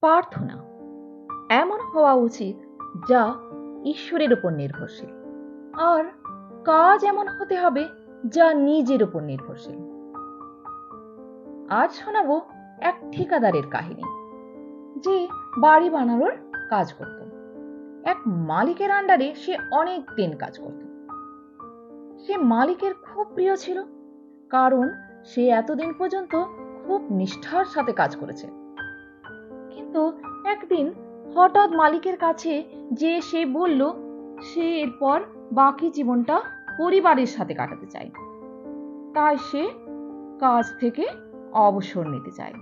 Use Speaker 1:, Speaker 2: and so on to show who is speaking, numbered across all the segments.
Speaker 1: প্রার্থনা এমন হওয়া উচিত যা ঈশ্বরের উপর নির্ভরশীল। আর কাজ এমন হতে হবে যা নিজের উপর নির্ভরশীল। আজ শোনাবো এক ঠিকাদারের কাহিনী, যে বাড়ি বানানোর কাজ করত। এক মালিকের আন্ডারে সে অনেক দিন কাজ করত। সে মালিকের খুব প্রিয় ছিল, কারণ সে এতদিন পর্যন্ত খুব নিষ্ঠার সাথে কাজ করেছে। কিন্তু একদিন হঠাৎ মালিকের কাছে যে সে বলল, সে এরপর বাকি জীবনটা পরিবারের সাথে কাটাতে চায়। তাই সে কাজ থেকে অবসর নিতে চায়।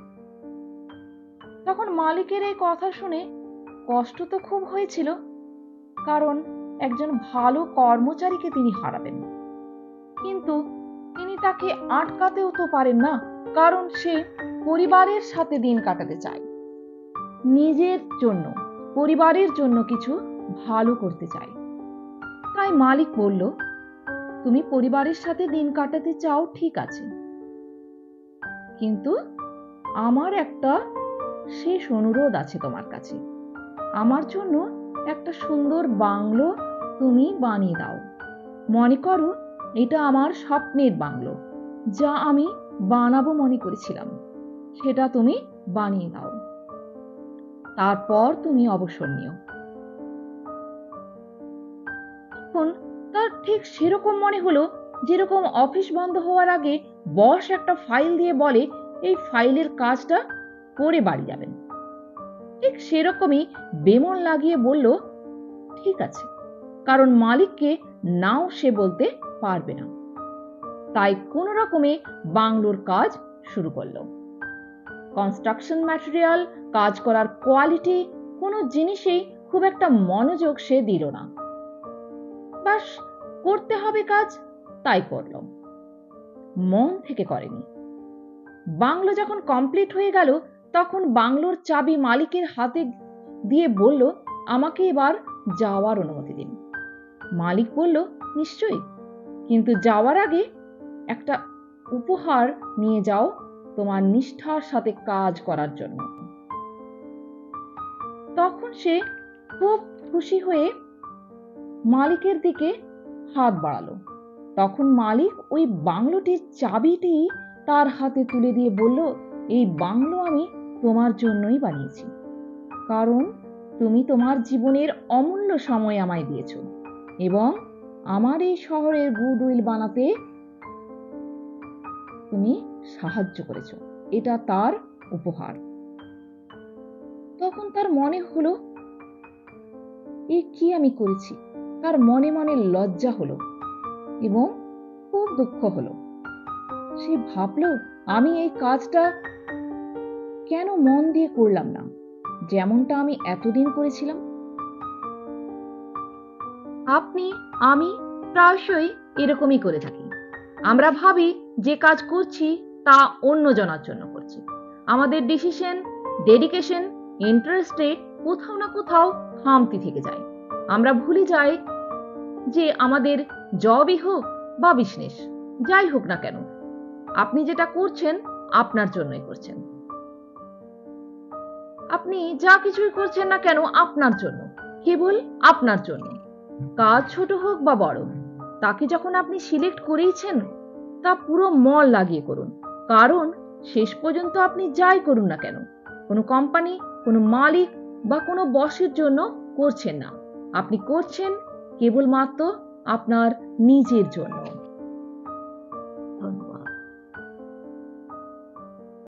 Speaker 1: তখন মালিকের এই কথা শুনে কষ্ট তো খুব হয়েছিল, কারণ একজন ভালো কর্মচারীকে তিনি হারাবেন। কিন্তু তিনি তাকে আটকাতেও তো পারেন না, কারণ সে পরিবারের সাথে দিন কাটাতে চায়। নিজের জন্য, পরিবারের জন্য কিছু ভালো করতে চাই। তাই মালিক বলল, তুমি পরিবারের সাথে দিন কাটাতে চাও, ঠিক আছে। কিন্তু আমার একটা শেষ অনুরোধ আছে তোমার কাছে। আমার জন্য একটা সুন্দর বাংলো তুমি বানিয়ে দাও। মনে করো, এটা আমার স্বপ্নের বাংলো, যা আমি বানাবো মনে করেছিলাম। সেটা তুমি বানিয়ে দাও। তারপর তুমি অবসর নিও। তখন তার ঠিক সেরকম মনে হলো যেরকম অফিস বন্ধ হওয়ার আগে বস একটা ফাইল দিয়ে বলে, এই ফাইলের কাজটা করে বাড়ি যাবেন। ঠিক সেরকমই বেমন লাগিয়ে বলল, ঠিক আছে, কারণ মালিককে নাও সে বলতে পারবে না। তাই কোনো রকমে বাংলোর কাজ শুরু করল। কনস্ট্রাকশন ম্যাটেরিয়াল কাজ করার কোয়ালিটি কোনো জিনিসেই খুব একটা মনোযোগ সে দিল না। বাস করতে হবে কাজ, তাই করল। মন থেকে করেনি। বাংলো যখন কমপ্লিট হয়ে গেল, তখন বাংলোর চাবি মালিকের হাতে দিয়ে বলল, আমাকে এবার যাওয়ার অনুমতি দিন। মালিক বলল, নিশ্চয়ই। কিন্তু যাওয়ার আগে একটা উপহার নিয়ে যাও। তোমার নিষ্ঠার সাথে কাজ করার জন্য। তখন সে খুব খুশি হয়ে মালিকের দিকে হাত বাড়ালো। তখন মালিক ওই বাংলোটির চাবিটি তার হাতে তুলে দিয়ে বলল, এই বাংলো আমি তোমার জন্যই বানিয়েছি। কারণ তুমি তোমার জীবনের অমূল্য সময় আমায় দিয়েছ এবং আমার এই শহরের গুডউইল বানাতে তুমি সাহায্য করেছ। এটা তার উপহার। তখন তার মনে হলো, এ কি আমি করেছি? তার মনে মনে লজ্জা হলো এবং খুব দুঃখ হলো। সে ভাবল, আমি এই কাজটা কেন মন দিয়ে করলাম না? যেমনটা আমি এতদিন করেছিলাম। আপনি, আমি প্রায়শই এরকমই করে থাকি। আমরা ভাবি যে কাজ করছি, তা অন্য জনার জন্য করছি। আমাদের ডিসিশন ডেডিকেশন ইন্টারেস্টে কোথাও না কোথাও খামতি থেকে যায়। আমরা ভুলে যাই যে আমাদের জবই হোক বা বিজনেস যাই হোক না কেন, আপনি যেটা করছেন, আপনার জন্যই করছেন। আপনি যা কিছুই করছেন না কেন, আপনার জন্য, কেবল আপনার জন্য। কাজ ছোট হোক বা বড়, তাকে যখন আপনি সিলেক্ট করেইছেন তা পুরো মল লাগিয়ে করুন। কারণ শেষ পর্যন্ত আপনি যাই করুন না কেন, কোনো কোম্পানি কোনো মালিক বা কোনো বসের জন্য করছেন না। আপনি করছেন কেবলমাত্র আপনার নিজের জন্য।